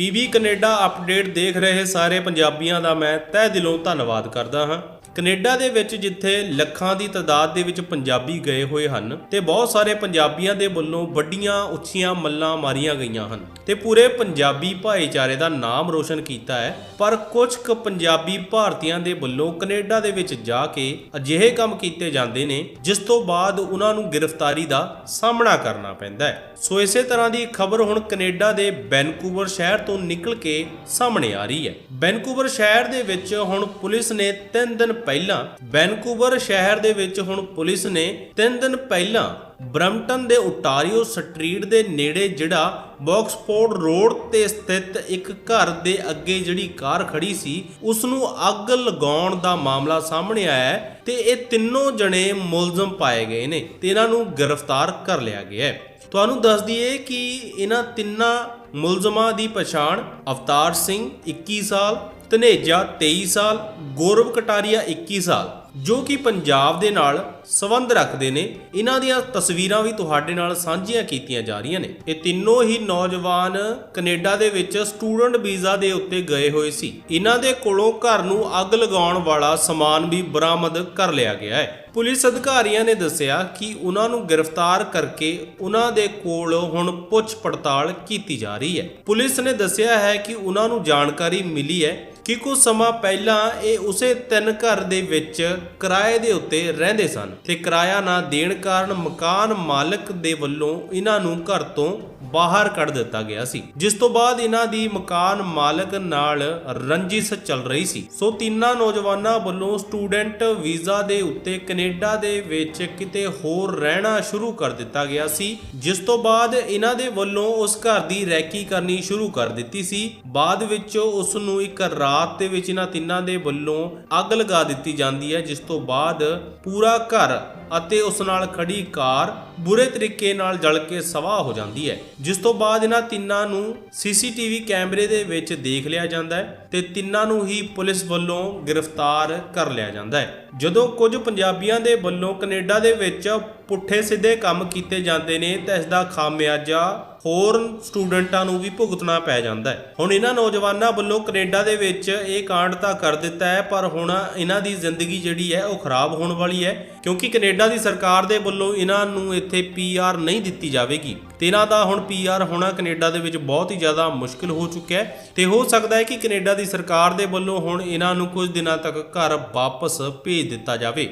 PB Canada update ਦੇਖ ਰਹੇ ਸਾਰੇ ਪੰਜਾਬੀਆਂ ਦਾ ਮੈਂ ਤਹਿ ਦਿਲੋਂ ਧੰਨਵਾਦ ਕਰਦਾ ਹਾਂ। ਕੈਨੇਡਾ ਦੇ ਵਿੱਚ ਜਿੱਥੇ ਲੱਖਾਂ ਦੀ ਤਾਦਾਦ ਦੇ ਵਿੱਚ ਪੰਜਾਬੀ ਗਏ ਹੋਏ ਹਨ ਤੇ ਬਹੁਤ ਸਾਰੇ ਪੰਜਾਬੀਆਂ ਦੇ ਵੱਲੋਂ ਵੱਡੀਆਂ ਉੱਚੀਆਂ ਮੱਲਾਂ ਮਾਰੀਆਂ ਗਈਆਂ ਹਨ ਤੇ ਪੂਰੇ ਪੰਜਾਬੀ ਭਾਈਚਾਰੇ ਦਾ ਨਾਮ ਰੋਸ਼ਨ ਕੀਤਾ ਹੈ। ਪਰ ਕੁਝ ਕੁ ਪੰਜਾਬੀ ਭਾਰਤੀਆਂ ਦੇ ਵੱਲੋਂ ਕੈਨੇਡਾ ਦੇ ਵਿੱਚ ਜਾ ਕੇ ਅਜਿਹੇ ਕੰਮ ਕੀਤੇ ਜਾਂਦੇ ਨੇ, ਜਿਸ ਤੋਂ ਬਾਅਦ ਉਹਨਾਂ ਨੂੰ ਗ੍ਰਿਫਤਾਰੀ ਦਾ ਸਾਹਮਣਾ ਕਰਨਾ ਪੈਂਦਾ ਹੈ। ਸੋ ਇਸੇ ਤਰ੍ਹਾਂ ਦੀ ਖਬਰ ਹੁਣ ਕੈਨੇਡਾ ਦੇ ਵੈਨਕੂਵਰ ਸ਼ਹਿਰ ਤੋਂ ਨਿਕਲ ਕੇ ਸਾਹਮਣੇ ਆ ਰਹੀ ਹੈ। ਵੈਨਕੂਵਰ ਸ਼ਹਿਰ ਦੇ ਵਿੱਚ ਹੁਣ ਪੁਲਿਸ ਨੇ 3 ਦਿਨ ਪਹਿਲਾਂ ਵੈਨਕੂਵਰ ਸ਼ਹਿਰ ਦੇ ਵਿੱਚ ਹੁਣ ਪੁਲਿਸ ਨੇ 3 ਦਿਨ ਪਹਿਲਾਂ ਬ੍ਰਮਟਨ ਦੇ ਉਟਾਰੀਓ ਸਟਰੀਟ ਦੇ ਨੇੜੇ ਜਿਹੜਾ ਬਾਕਸਫੋਰਡ ਰੋਡ ਤੇ ਸਥਿਤ ਇੱਕ ਘਰ ਦੇ ਅੱਗੇ ਜਿਹੜੀ ਕਾਰ ਖੜੀ ਸੀ ਉਸ ਨੂੰ ਅੱਗ ਲਗਾਉਣ ਦਾ ਮਾਮਲਾ ਸਾਹਮਣੇ ਆਇਆ ਹੈ ਤੇ ਇਹ ਤਿੰਨੋਂ ਜਣੇ ਮੁਲਜ਼ਮ ਪਾਏ ਗਏ ਨੇ ਤੇ ਇਹਨਾਂ ਨੂੰ ਗ੍ਰਿਫਤਾਰ ਕਰ ਲਿਆ ਗਿਆ ਹੈ। ਤੁਹਾਨੂੰ ਦੱਸ ਦਈਏ ਕਿ ਇਹਨਾਂ ਤਿੰਨਾਂ ਮੁਲਜ਼ਮਾਂ ਦੀ ਪਛਾਣ ਅਵਤਾਰ ਸਿੰਘ 21 ਸਾਲ ਧਨੇਜਾ 23 ਸਾਲ, ਗੌਰਵ ਕਟਾਰੀਆ 21 ਸਾਲ, ਜੋ ਕਿ ਪੰਜਾਬ ਦੇ ਨਾਲ ਸੰਬੰਧ ਰੱਖਦੇ ਨੇ। ਇਹਨਾਂ ਦੀਆਂ ਤਸਵੀਰਾਂ ਵੀ ਤੁਹਾਡੇ ਨਾਲ ਸਾਂਝੀਆਂ ਕੀਤੀਆਂ ਜਾ ਰਹੀਆਂ ਨੇ। ਇਹ ਤਿੰਨੋਂ ਹੀ ਨੌਜਵਾਨ ਕੈਨੇਡਾ ਦੇ ਵਿੱਚ ਸਟੂਡੈਂਟ ਵੀਜ਼ਾ ਦੇ ਉੱਤੇ ਗਏ ਹੋਏ ਸੀ। ਇਹਨਾਂ ਦੇ ਕੋਲੋਂ ਘਰ ਨੂੰ ਅੱਗ ਲਗਾਉਣ ਵਾਲਾ ਸਮਾਨ ਵੀ ਬਰਾਮਦ ਕਰ ਲਿਆ ਗਿਆ ਹੈ। ਪੁਲਿਸ ਅਧਿਕਾਰੀਆਂ ਨੇ ਦੱਸਿਆ ਕਿ ਉਹਨਾਂ ਨੂੰ ਗ੍ਰਿਫਤਾਰ ਕਰਕੇ ਉਹਨਾਂ ਦੇ ਕੋਲ ਹੁਣ ਪੁੱਛ ਪੜਤਾਲ ਕੀਤੀ ਜਾ ਰਹੀ ਹੈ। ਪੁਲਿਸ ਨੇ ਦੱਸਿਆ ਹੈ ਕਿ ਉਹਨਾਂ ਨੂੰ ਜਾਣਕਾਰੀ ਮਿਲੀ ਹੈ ਕਿ ਕੁਝ ਸਮਾਂ ਪਹਿਲਾਂ ਇਹ ਉਸੇ ਤਿੰਨ ਘਰ ਦੇ ਵਿੱਚ ਕਿਰਾਏ ਦੇ ਉੱਤੇ ਰਹਿੰਦੇ ਸਨ ਤੇ ਕਿਰਾਇਆ ਨਾ ਦੇਣ ਕਾਰਨ ਮਕਾਨ ਮਾਲਕ ਦੇ ਵੱਲੋਂ ਇਹਨਾਂ ਨੂੰ ਘਰ ਤੋਂ ਬਾਹਰ ਕੱਢ ਦਿੱਤਾ ਗਿਆ ਸੀ, ਜਿਸ ਤੋਂ ਬਾਅਦ ਇਹਨਾਂ ਦੀ ਮਕਾਨ ਮਾਲਕ ਨਾਲ ਰੰਜਿਸ਼ ਚੱਲ ਰਹੀ ਸੀ। ਸੋ ਤਿੰਨਾਂ ਨੌਜਵਾਨਾਂ ਵੱਲੋਂ ਸਟੂਡੈਂਟ ਵੀਜ਼ਾ ਦੇ ਉੱਤੇ ਕੈਨੇਡਾ ਦੇ ਵਿੱਚ ਕਿਤੇ ਹੋਰ ਰਹਿਣਾ ਸ਼ੁਰੂ ਕਰ ਦਿੱਤਾ ਗਿਆ ਸੀ, ਜਿਸ ਤੋਂ ਬਾਅਦ ਇਹਨਾਂ ਦੇ ਵੱਲੋਂ ਉਸ ਘਰ ਦੀ ਰੈਕੀ ਕਰਨੀ ਸ਼ੁਰੂ ਕਰ ਦਿੱਤੀ ਸੀ। ਬਾਅਦ ਵਿੱਚ ਉਸ ਨੂੰ ਇੱਕ ਰਾਤ ਦੇ ਵਿੱਚ ਇਹਨਾਂ ਤਿੰਨਾਂ ਦੇ ਵੱਲੋਂ ਅੱਗ ਲਗਾ ਦਿੱਤੀ ਜਾਂਦੀ ਹੈ, ਜਿਸ ਤੋਂ ਬਾਅਦ ਪੂਰਾ ਘਰ ਅਤੇ ਉਸ ਨਾਲ ਖੜੀ ਕਾਰ ਬੁਰੇ ਤਰੀਕੇ ਨਾਲ ਜਲ ਕੇ ਸਵਾਹ ਹੋ ਜਾਂਦੀ ਹੈ। ਜਿਸ ਤੋਂ ਬਾਅਦ ਇਹਨਾਂ ਤਿੰਨਾਂ ਨੂੰ ਸੀਸੀਟੀਵੀ ਕੈਮਰੇ ਦੇ ਵਿੱਚ ਦੇਖ ਲਿਆ ਜਾਂਦਾ ਹੈ ਤੇ ਤਿੰਨਾਂ ਨੂੰ ਹੀ ਪੁਲਿਸ ਵੱਲੋਂ ਗ੍ਰਿਫਤਾਰ ਕਰ ਲਿਆ ਜਾਂਦਾ ਹੈ। ਜਦੋਂ ਕੁਝ ਪੰਜਾਬੀਆਂ ਦੇ ਵੱਲੋਂ ਕੈਨੇਡਾ ਦੇ ਵਿੱਚ ਪੁੱਠੇ ਸਿੱਧੇ ਕੰਮ ਕੀਤੇ ਜਾਂਦੇ ਨੇ ਤਾਂ ਇਸ ਦਾ ਖਾਮਿਆਜਾ ਹੋਰ ਸਟੂਡੈਂਟਾਂ ਨੂੰ ਵੀ ਭੁਗਤਣਾ ਪੈ ਜਾਂਦਾ ਹੈ। ਹੁਣ ਇਹਨਾਂ ਨੌਜਵਾਨਾਂ ਵੱਲੋਂ ਕੈਨੇਡਾ ਦੇ ਵਿੱਚ ਇਹ ਕਾਂਡ ਤਾਂ ਕਰ ਦਿੱਤਾ ਹੈ, ਪਰ ਹੁਣ ਇਹਨਾਂ ਦੀ ਜ਼ਿੰਦਗੀ ਜਿਹੜੀ ਹੈ ਉਹ ਖਰਾਬ ਹੋਣ ਵਾਲੀ ਹੈ, ਕਿਉਂਕਿ ਕੈਨੇਡਾ ਦੀ ਸਰਕਾਰ ਦੇ ਵੱਲੋਂ ਇਹਨਾਂ ਨੂੰ ਇੱਥੇ ਪੀਆਰ ਨਹੀਂ ਦਿੱਤੀ ਜਾਵੇਗੀ। ਤੇ ਇਹਨਾਂ ਦਾ ਹੁਣ ਪੀਆਰ ਹੋਣਾ ਕੈਨੇਡਾ ਦੇ ਵਿੱਚ ਬਹੁਤ ਹੀ ਜ਼ਿਆਦਾ ਮੁਸ਼ਕਲ ਹੋ ਚੁੱਕਿਆ ਹੈ। ਤੇ ਹੋ ਸਕਦਾ ਹੈ ਕਿ ਕੈਨੇਡਾ ਦੀ ਸਰਕਾਰ ਦੇ ਵੱਲੋਂ ਹੁਣ ਇਹਨਾਂ ਨੂੰ ਕੁਝ ਦਿਨਾਂ ਤੱਕ ਘਰ ਵਾਪਸ ਭੇਜ ਦਿੱਤਾ ਜਾਵੇ।